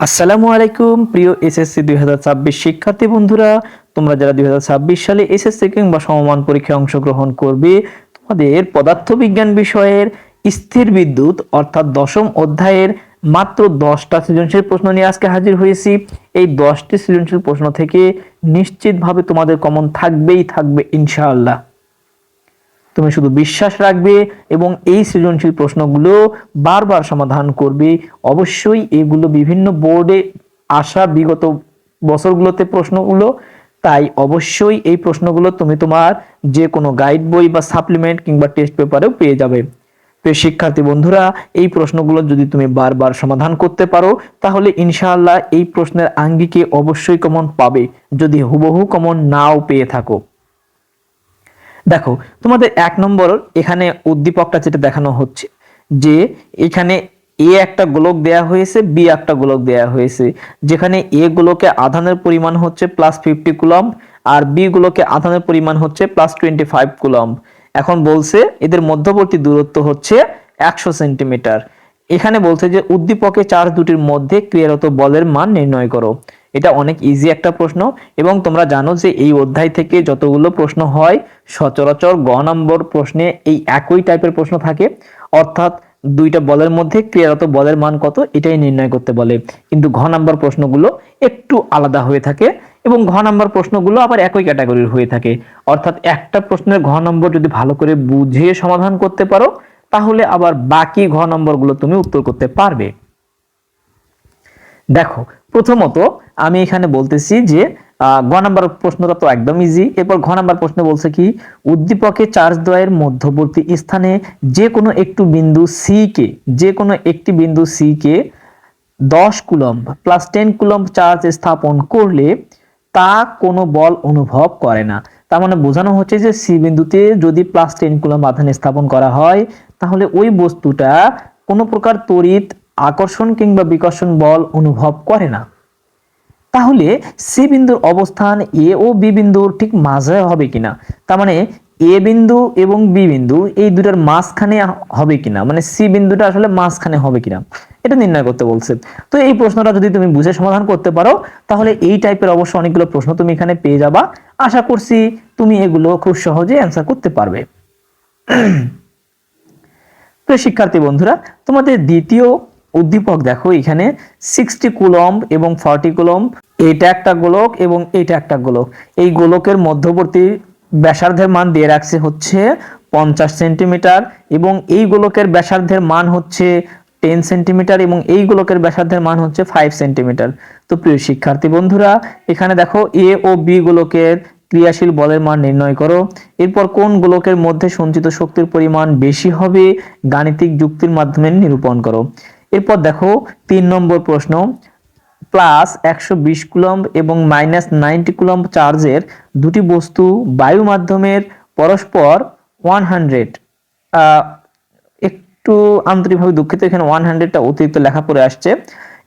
আসসালামু আলাইকুম, প্রিয় এসএসসি দুই হাজার ছাব্বিশ শিক্ষার্থী বন্ধুরা। তোমরা যারা দুই হাজার ছাব্বিশ সালে এসএসসি কিংবা সমমান পরীক্ষায় অংশগ্রহণ করবে, তোমাদের পদার্থবিজ্ঞান বিষয়ের স্থির বিদ্যুৎ, অর্থাৎ দশম অধ্যায়ের মাত্র দশটা সৃজনশীল প্রশ্ন নিয়ে আজকে হাজির হয়েছি। এই দশটি সৃজনশীল প্রশ্ন থেকে নিশ্চিতভাবে তোমাদের কমন থাকবেই, থাকবে ইনশাআল্লাহ। তুমি শুধু বিশ্বাস রাখবে এবং এই সৃজনশীল প্রশ্নগুলো বারবার সমাধান করবে। অবশ্যই এগুলো বিভিন্ন বোর্ডে আসা বিগত বছরগুলোতে প্রশ্নগুলো। তাই অবশ্যই এই প্রশ্নগুলো তুমি তোমার যে কোনো গাইড বই বা সাপ্লিমেন্ট কিংবা টেস্ট পেপারেও পেয়ে যাবে। তো শিক্ষার্থী বন্ধুরা, এই প্রশ্নগুলো যদি তুমি বারবার সমাধান করতে পারো, তাহলে ইনশাআল্লাহ এই প্রশ্নের আঙ্গিকে অবশ্যই কমন পাবে। যদি হুবহু কমন নাও পেয়ে থাকো। দেখো, তোমাদের এক নম্বর এখানে উদ্দীপকটা যেটা দেখানো হচ্ছে, যে এখানে এ একটা গোলক দেয়া হয়েছে, বি একটা গোলক দেয়া হয়েছে, যেখানে এ গোলকে আধানের পরিমাণ হচ্ছে প্লাস ফিফটি কুলম আর বি গুলোকে আধানের পরিমাণ হচ্ছে প্লাস টোয়েন্টি ফাইভ কুলম এখন বলছে এদের মধ্যবর্তী দূরত্ব হচ্ছে একশো সেন্টিমিটার। এখানে বলছে যে উদ্দীপকে চার্জ দুটির মধ্যে ক্রিয়ারত বলের মান নির্ণয় করো। এটা অনেক ইজি একটা প্রশ্ন এবং তোমরা জানো যে এই অধ্যায় থেকে যতগুলো প্রশ্ন হয়, সচরাচর গ নম্বর প্রশ্নে এই একই টাইপের প্রশ্ন থাকে। অর্থাৎ দুইটা বলের মধ্যে ক্রিয়ারত বলের মান কত, এটাই নির্ণয় করতে বলে। কিন্তু ঘ নাম্বার প্রশ্নগুলো একটু আলাদা হয়ে থাকে এবং ঘ নাম্বার প্রশ্নগুলো আবার একই ক্যাটাগরির হয়ে থাকে। অর্থাৎ একটা প্রশ্নের ঘ নম্বর যদি ভালো করে বুঝিয়ে সমাধান করতে পারো, তাহলে আবার বাকি ঘ নম্বরগুলো তুমি উত্তর করতে পারবে। দেখো, প্রথমত আমি এখানে বলতেছি যে গ নাম্বার প্রশ্নটা তো একদম ইজি এরপর ঘ নাম্বার প্রশ্ন বলছে কি, উদ্দীপকে চার্জ দ্বয়ের মধ্যবর্তী স্থানে যে কোনো একটু বিন্দু সি কে যে কোনো একটি বিন্দু সি কে দশ coulomb plus ten coulomb charge স্থাপন করলে তা কোনো বল অনুভব করে না। তার মানে বোঝানো হচ্ছে যে সি বিন্দুতে যদি প্লাস টেন কুলম্ব আধান স্থাপন করা হয়, তাহলে ওই বস্তুটা কোনো প্রকার তড়িৎ আকর্ষণ কিংবা বিকর্ষণ বল অনুভব করে না। তাহলে সি বিন্দুর অবস্থান এ ও বি বিন্দুর ঠিক মাঝে হবে কিনা? তার মানে এ বিন্দু এবং বি বিন্দু এই দুটার মাঝখানে হবে কিনা? মানে সি বিন্দুটা আসলে মাঝখানে হবে কিনা? এটা নির্ণয় করতে বলছে। তো এই প্রশ্নটা যদি তুমি বুঝে সমাধান করতে পারো, তাহলে এই টাইপের অবশ্য অনেকগুলো প্রশ্ন তুমি এখানে পেয়ে যাবা। আশা করছি তুমি এগুলো খুব সহজে অ্যান্সার করতে পারবে। প্রিয় শিক্ষার্থী বন্ধুরা, তোমাদের দ্বিতীয় উদ্দীপক, দেখো এখানে সিক্সটি কুলম এবং ফর্টি কুলম এটা একটা গোলক এবং এটা একটা গোলক। এই গোলকের মধ্যবর্তী ব্যাসার্ধের মান দিয়ে রাখছে হচ্ছে পঞ্চাশ সেন্টিমিটার এবং এই গোলকের ব্যাসার্ধের মান হচ্ছে টেন সেন্টিমিটার এবং এই গোলকের ব্যাসার্ধের মান হচ্ছে ফাইভ সেন্টিমিটার। তো প্রিয় শিক্ষার্থী বন্ধুরা, এখানে দেখো এ ও বি গোলকের ক্রিয়াশীল বলের মান নির্ণয় করো। এরপর কোন গোলকের মধ্যে সঞ্চিত শক্তির পরিমাণ বেশি হবে? গাণিতিক যুক্তির মাধ্যমে নিরূপণ করো। এরপর দেখো তিন নম্বর প্রশ্ন প্লাস একশো বিশ কুলম্ব এবং মাইনাস নাইনটি কুলম্ব চার্জের দুটি বস্তু বায়ু মাধ্যমের পরস্পর ওয়ান হান্ড্রেড একটু আন্তরিকভাবে দুঃখিত, এখানে ওয়ান হান্ড্রেডটা অতিরিক্ত লেখা পড়ে আসছে।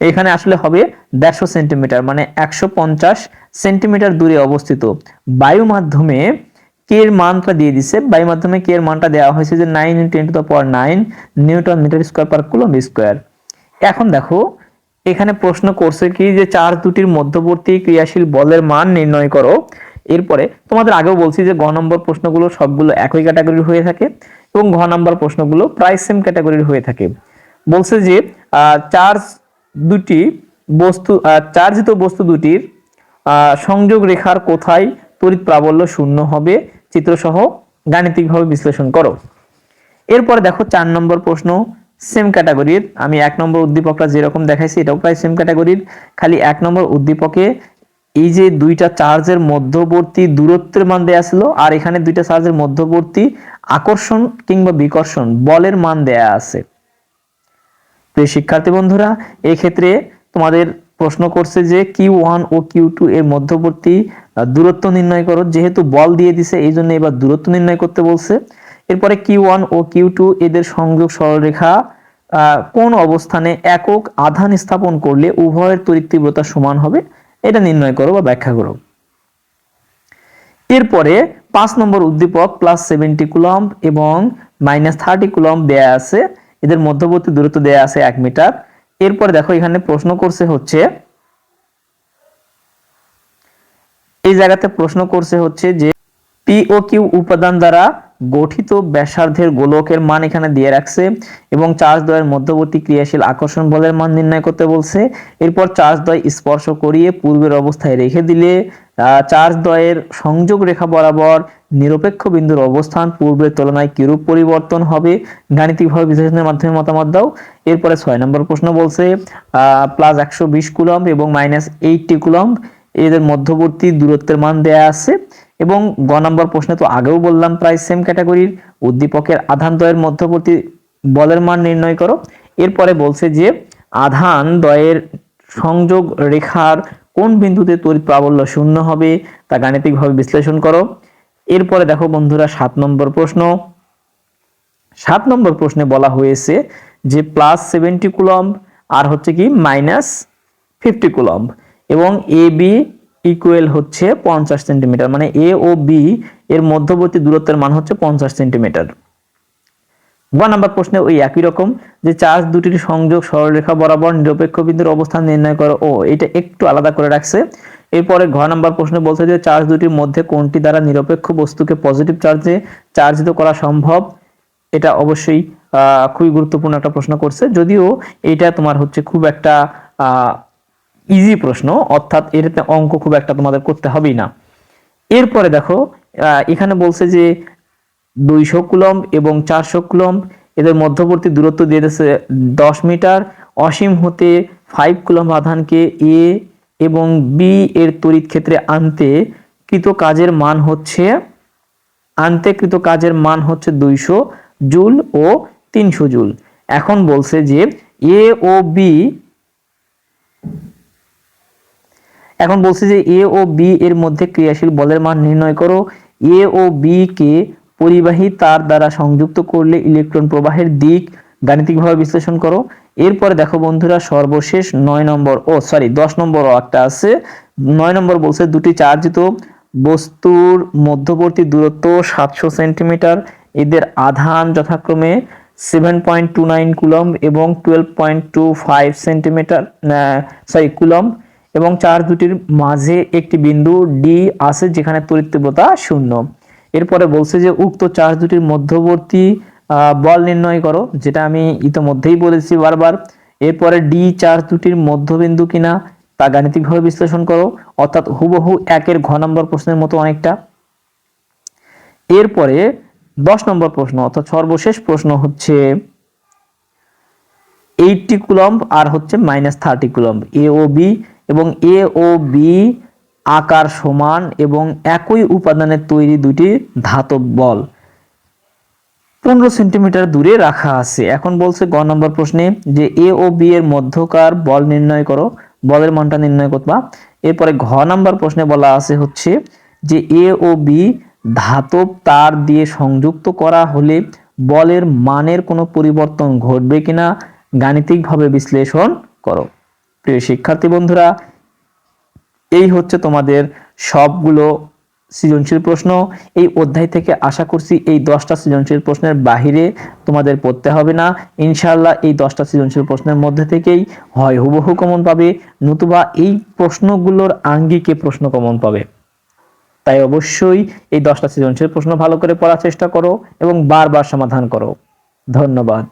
এখানে আসলে হবে দেড়শো সেন্টিমিটার মানে একশো পঞ্চাশ সেন্টিমিটার দূরে অবস্থিত। বায়ু মাধ্যমে কে এর মানটা দিয়ে দিছে। বায়ু মাধ্যমে কে এর মানটা দেওয়া হয়েছে যে nine ten to the power nine newton metre square per coulomb square এখন দেখো, এখানে প্রশ্ন করছে কি যে চার দুটির মধ্যবর্তী ক্রিয়াশীল বলের মান নির্ণয় করো। এরপরে তোমাদের আগেও বলছি যে গ নম্বর প্রশ্নগুলো সবগুলো একই ক্যাটাগরির হয়ে থাকে এবং ঘ নম্বর প্রশ্নগুলো প্রায় সেম ক্যাটাগরির হয়ে থাকে। বলছে যে চার্জ দুটি বস্তু চার্জিত বস্তু দুটির সংযোগ রেখার কোথায় তড়িৎ প্রাবল্য শূন্য হবে চিত্রসহ গাণিতিকভাবে বিশ্লেষণ করো। এরপরে দেখো চার নম্বর প্রশ্ন সেম ক্যাটাগরির আমি এক নম্বর উদ্দীপকটা যেরকম দেখাইছি, এটাও প্রায় সেম ক্যাটাগরির খালি এক নম্বর উদ্দীপকে এই যে দুইটা চার্জের মধ্যবর্তী দূরত্বের মান দেয়া ছিল, আর এখানে দুইটা চার্জের মধ্যবর্তী আকর্ষণ কিংবা বিকর্ষণ বলের মান দেয়া আছে। প্রিয় শিক্ষার্থী বন্ধুরা এই ক্ষেত্রে তোমাদের প্রশ্ন করছে যে কিউ ওয়ান ও কিউ টু এর মধ্যবর্তী দূরত্ব নির্ণয় করো। যেহেতু বল দিয়ে দিছে এই জন্য এবার দূরত্ব নির্ণয় করতে বলছে। এরপরে কিউ ওয়ান ও কিউ টু এদের সংযোগ সরলরেখা কোন অবস্থানে একক আধান স্থাপন করলে উভয়ের তড়িৎ তীব্রতা সমান হবে, এটা নির্ণয় করো বা ব্যাখ্যা করো। এরপরে পাঁচ নম্বর উদ্দীপক প্লাস সেভেন্টি কুলম্ব এবং মাইনাস থার্টি কুলম্ব দেয়া আছে, এদের মধ্যবর্তী দূরত্ব দেয়া আছে এক মিটার। এরপরে দেখো এখানে প্রশ্ন করছে হচ্ছে, এই জায়গাতে প্রশ্ন করছে হচ্ছে যে পি ও কিউ উপাদান দ্বারা গঠিত ব্যাসার্ধের গোলকের মান এখানে দিয়ে রাখছে এবং চার্জ দ্বয়ের মধ্যবর্তী ক্রিয়াশীল আকর্ষণ বলের মান নির্ণয় করতে বলছে। এরপর চার্জ দ্বয় স্পর্শ করিয়ে পূর্বের অবস্থায় রেখে দিলে চার্জ দ্বয়ের সংযোগ রেখা বরাবর নিরপেক্ষ বিন্দুর অবস্থান পূর্বের তুলনায় কিরূপ পরিবর্তন হবে? গাণিতিকভাবে বিশ্লেষণের মাধ্যমে মতামত দাও। এরপরে ছয় নম্বর প্রশ্ন বলছে প্লাস একশো বিশ কুলম্ব এবং মাইনাস এইটটি কুলম্ব। এদের মধ্যবর্তী দূরত্বের মান দেয়া আছে। এবং গ নম্বর প্রশ্নে তো আগেও বললাম প্রায় সেম ক্যাটাগরির উদ্দীপকের আধান দ্বয়ের মধ্যবর্তী বলের মান নির্ণয় করো। এরপরে বলছে যে আধান দ্বয়ের সংযোগ রেখার কোন বিন্দুতে তড়িৎ প্রাবল্য শূন্য হবে তা গাণিতিকভাবে বিশ্লেষণ করো। এরপরে দেখো বন্ধুরা সাত নম্বর প্রশ্ন। সাত নম্বর প্রশ্নে বলা হয়েছে যে প্লাস সেভেন্টি কুলম্ব আর হচ্ছে কি মাইনাস ফিফটি কুলম্ব এবং এ বি ইকুয়াল হচ্ছে পঞ্চাশ সেন্টিমিটার মানে এ ও বি এর মধ্যবর্তী দূরত্বের মান হচ্ছে পঞ্চাশ সেন্টিমিটার গ নাম্বার প্রশ্নে ওই একই রকম যে চার্জ দুটির সংযোগ সরলরেখা বরাবর নিরপেক্ষ বিন্দুর অবস্থান নির্ণয় করো। ও এটা একটু আলাদা করে রাখছে। এরপরে ঘ নাম্বার প্রশ্নে বলছে যে চার্জ দুটির মধ্যে কোনটি দ্বারা নিরপেক্ষ বস্তুকে পজিটিভ চার্জে চার্জিত করা সম্ভব? এটা অবশ্যই আহ, খুবই গুরুত্বপূর্ণ একটা প্রশ্ন করছে। যদিও এটা তোমার হচ্ছে খুব একটা ইজি প্রশ্ন, অর্থাৎ এটাতে অঙ্ক খুব একটা তোমাদের করতে হবেই না। এরপরে দেখো এখানে বলছে যে দুইশো কুলম্ব এবং চারশো কুলম্ব, এদের মধ্যবর্তী দূরত্ব দিয়ে দিয়েছে দশ মিটার। অসীম হতে ফাইভ কুলম্ব আধানকে এ এবং বি এর তড়িৎ ক্ষেত্রে আনতে কৃত কাজের মান হচ্ছে, আনতে কৃত কাজের মান হচ্ছে দুইশো জুল ও তিনশো জুল। এখন বলছে যে এ ও বি এখন বলছে যে এ ও বি এর মধ্যে ক্রিয়াশীল বলের মান নির্ণয় করো। এ ও বি কে পরিবাহী তার দ্বারা সংযুক্ত করলে ইলেকট্রন প্রবাহের দিক গাণিতিকভাবে বিশ্লেষণ করো। এরপরে দেখো বন্ধুরা সর্বশেষ নয় নম্বর, ও সরি দশ নম্বর একটা আছে। নয় নম্বর বলছে দুটি চার্জিত বস্তুর মধ্যবর্তী দূরত্ব সাতশো সেন্টিমিটার। এদের আধান যথাক্রমে seven point two nine coulomb এবং twelve point two five centimetre sorry coulomb এবং চার দুটির মাঝে একটি বিন্দু ডি আছে যেখানে তড়িৎ তীব্রতা শূন্য। এরপরে বলছে যে, উক্ত চার্জ দুটির মধ্যবর্তী বল নির্ণয় করো, যেটা আমি ইতোমধ্যেই বলেছি বারবার। এরপরে ডি চার্জ দুটির মধ্যবিন্দু কিনা, তা গাণিতিকভাবে বিশ্লেষণ করো। অর্থাৎ হুবহু একের ঘ নম্বর প্রশ্নের মতো অনেকটা। এরপরে দশ নম্বর প্রশ্ন, অর্থাৎ সর্বশেষ প্রশ্ন হচ্ছে এইটটি কুলম্ব আর হচ্ছে মাইনাস থার্টি কুলম্ব। এ ও বি এবং এ ও বি আকার সমান এবং একই উপাদানের তৈরি দুটি ধাতব বল। পনেরো সেন্টিমিটার দূরে রাখা আছে। এখন বলছে গ নম্বর প্রশ্নে যে এ ও বি এর মধ্যকার বল নির্ণয় করো, বলের মানটা নির্ণয় করবা। এরপরে ঘ নম্বর প্রশ্নে বলা আছে হচ্ছে যে এ ও বি ধাতব তার দিয়ে সংযুক্ত করা হলে বলের মানের কোনো পরিবর্তন ঘটবে কিনা, গাণিতিকভাবে বিশ্লেষণ করো। প্রিয় শিক্ষার্থী বন্ধুরা, এই হচ্ছে তোমাদের সবগুলো সৃজনশীল প্রশ্ন। এই অধ্যায় থেকে আশা করছি এই দশটা সৃজনশীল প্রশ্নের বাহিরে তোমাদের পড়তে হবে না। ইনশাআল্লাহ এই দশটা সৃজনশীল প্রশ্নের মধ্যে থেকেই হয় হুবহু কমন পাবে। নতুবা এই প্রশ্নগুলোর আঙ্গিকে প্রশ্ন কমন পাবে। তাই অবশ্যই এই দশটা সৃজনশীল প্রশ্ন ভালো করে পড়ার চেষ্টা করো এবং বারবার সমাধান করো। ধন্যবাদ।